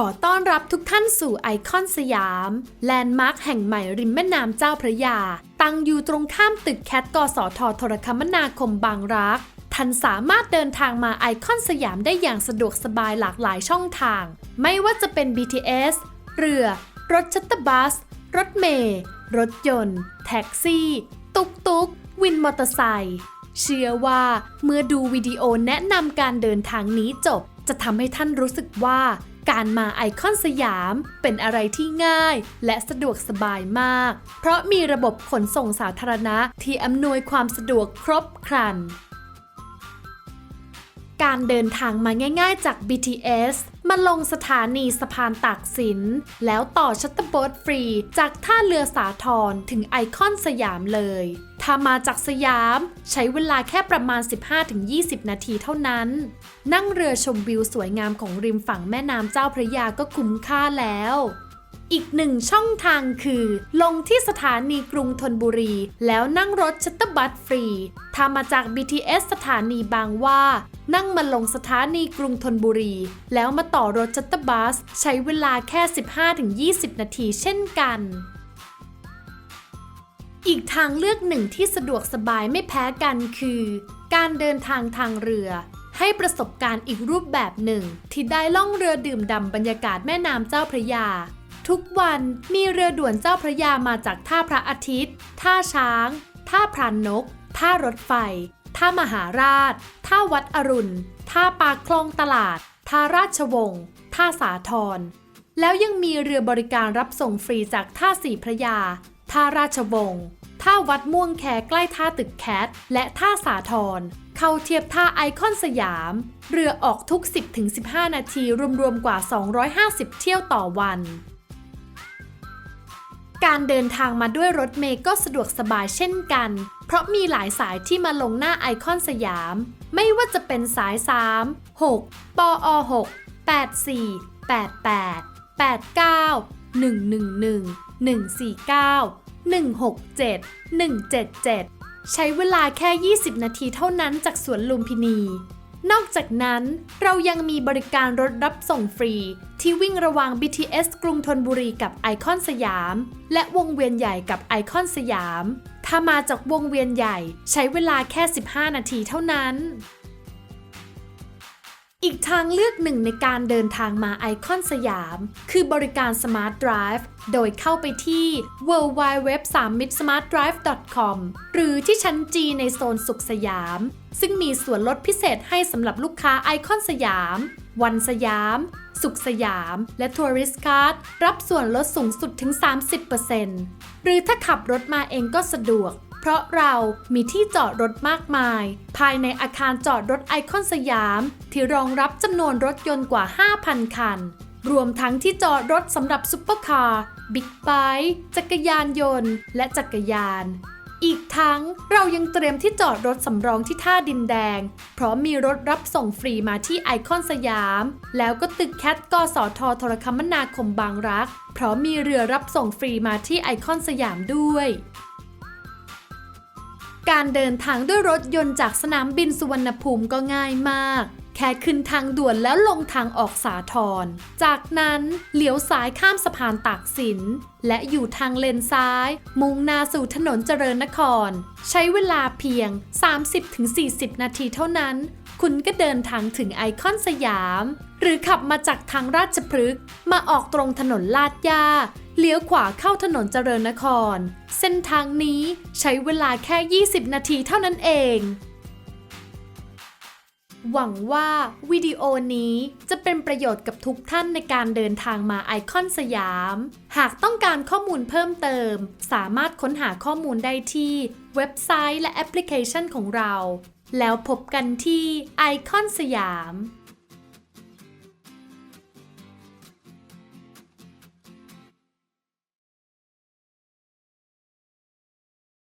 ขอต้อนรับทุกท่านสู่ไอคอนสยาม แลนด์มาร์คแห่งใหม่ริมแม่น้ำเจ้าพระยา ตั้งอยู่ตรงข้ามตึกแคทกสทโทรคมนาคมบางรัก ท่านสามารถเดินทางมาไอคอนสยามได้อย่างสะดวกสบายหลากหลายช่องทาง ไม่ว่าจะเป็น BTS เรือ รถชัตเตอร์บัส รถเมล์รถยนต์ แท็กซี่ ตุกตุกวินมอเตอร์ไซค์เชื่อว่าเมื่อดูวิดีโอแนะนำการเดินทางนี้จบ จะทำให้ท่านรู้สึกว่า การมาไอคอนสยาม เป็นอะไรที่ง่าย และสะดวกสบายมาก เพราะมีระบบขนส่งสาธารณะที่อำนวยความสะดวกครบครัน การเดินทางมาง่าย ๆ จาก BTS มาลงสถานีสะพานตากสิน แล้วต่อชัตเตอร์บอทฟรีจากท่าเรือสาทรถึงไอคอนสยามเลย ถ้ามาจากสยาม ใช้เวลาแค่ประมาณ 15-20 นาทีเท่านั้น นั่งเรือชมวิวสวยงามของริมฝั่งแม่น้ำเจ้าพระยาก็คุ้มค่าแล้ว อีกหนึ่งช่องทางคือ ลงที่สถานีกรุงธนบุรี แล้วนั่งรถชัตเตอร์บัสฟรีถ้ามาจาก BTS สถานีบางว่า นั่งมาลงสถานีกรุงธนบุรี แล้วมาต่อรถชัตเตอร์บัส ใช้เวลาแค่ 15-20 นาทีเช่นกันอีกทางเลือกหนึ่งที่สะดวกสบายไม่แพ้กันคือ การเดินทางทางเรือ ให้ประสบการณ์อีกรูปแบบหนึ่ง ที่ได้ล่องเรือดื่มด่ำบรรยากาศแม่น้ำเจ้าพระยา ทุกวันมีเรือด่วนเจ้าพระยามาจากท่าพระอาทิตย์ ท่าช้าง ท่าพรานนก ท่ารถไฟ ท่ามหาราช ท่าวัดอรุณ ท่าปากคลองตลาด ท่าราชวงศ์ ท่าสาทร แล้วยังมีเรือบริการรับส่งฟรีจากท่าสีพระยา ท่าราชวงศ์ ท่าวัดม่วงแคใกล้ท่าตึกแคท และท่าสาทร เข้าเทียบท่าไอคอนสยาม เรือออกทุก 10-15 นาทีรวมๆกว่า 250 เที่ยวต่อวัน การเดินทางมาด้วยรถเมย์ก็สะดวกสบายเช่นกัน เพราะมีหลายสายที่มาลงหน้าไอคอนสยาม ไม่ว่าจะเป็นสาย 3 6 ปอ 6 84 88 89 111 149 167 177 ใช้เวลาแค่ 20 นาทีเท่านั้นจากสวนลุมพินี นอกจากนั้นเรายังมีบริการรถรับส่งฟรี ที่วิ่งระหว่าง BTS กรุงธนบุรีกับไอคอนสยาม และวงเวียนใหญ่กับไอคอนสยาม ถ้ามาจากวงเวียนใหญ่ใช้เวลาแค่ 15 นาทีเท่านั้น อีกทางเลือกหนึ่งในการเดินทางมาไอคอนสยาม คือบริการ Smart Drive โดยเข้าไปที่ w w w 3 m i t s m a r t d r i v e c o m หรือที่ชั้น G ในโซนสุขสยาม ซึ่งมีส่วนลดพิเศษให้สำหรับลูกค้าไอคอนสยาม วันสยาม สุขสยาม และทัวริสต์การ์ดรับส่วนลดสูงสุดถึง 30%หรือถ้าขับรถมาเองก็สะดวก เพราะเรามีที่จอดรถมากมาย ภายในอาคารจอดรถไอคอนสยาม ที่รองรับจำนวนรถยนต์กว่า 5,000 คัน รวมทั้งที่จอดรถสำหรับซุปเปอร์คาร์ บิ๊กไบค์จักรยานยนต์ และจักรยาน อีกทั้งเรายังเตรียมที่จอดรถสำรองที่ท่าดินแดง เพราะมีรถรับส่งฟรีมาที่ไอคอนสยาม แล้วก็ตึกแคทกสทโทรคมนาคมบางรัก เพราะมีเรือรับส่งฟรีมาที่ไอคอนสยามด้วย การเดินทางด้วยรถยนต์จากสนามบินสุวรรณภูมิก็ง่ายมาก แค่ขึ้นทางด่วนแล้วลงทางออกสาทร จากนั้นเลี้ยวซ้ายข้ามสะพานตากสิน และอยู่ทางเลนซ้าย มุ่งหน้าสู่ถนนเจริญนคร ใช้เวลาเพียง 30-40 นาทีเท่านั้น คุณก็เดินทางถึงไอคอนสยาม หรือขับมาจากทางราชพฤกษ์มาออกตรงถนนลาดย่า เลี้ยวขวาเข้าถนนเจริญนคร เส้นทางนี้ใช้เวลาแค่ 20 นาทีเท่านั้นเอง หวังว่าวิดีโอนี้จะเป็นประโยชน์กับทุกท่านในการเดินทางมาไอคอนสยาม หากต้องการข้อมูลเพิ่มเติม สามารถค้นหาข้อมูลได้ที่เว็บไซต์และแอปพลิเคชันของเรา แล้วพบกันที่ไอคอนสยาม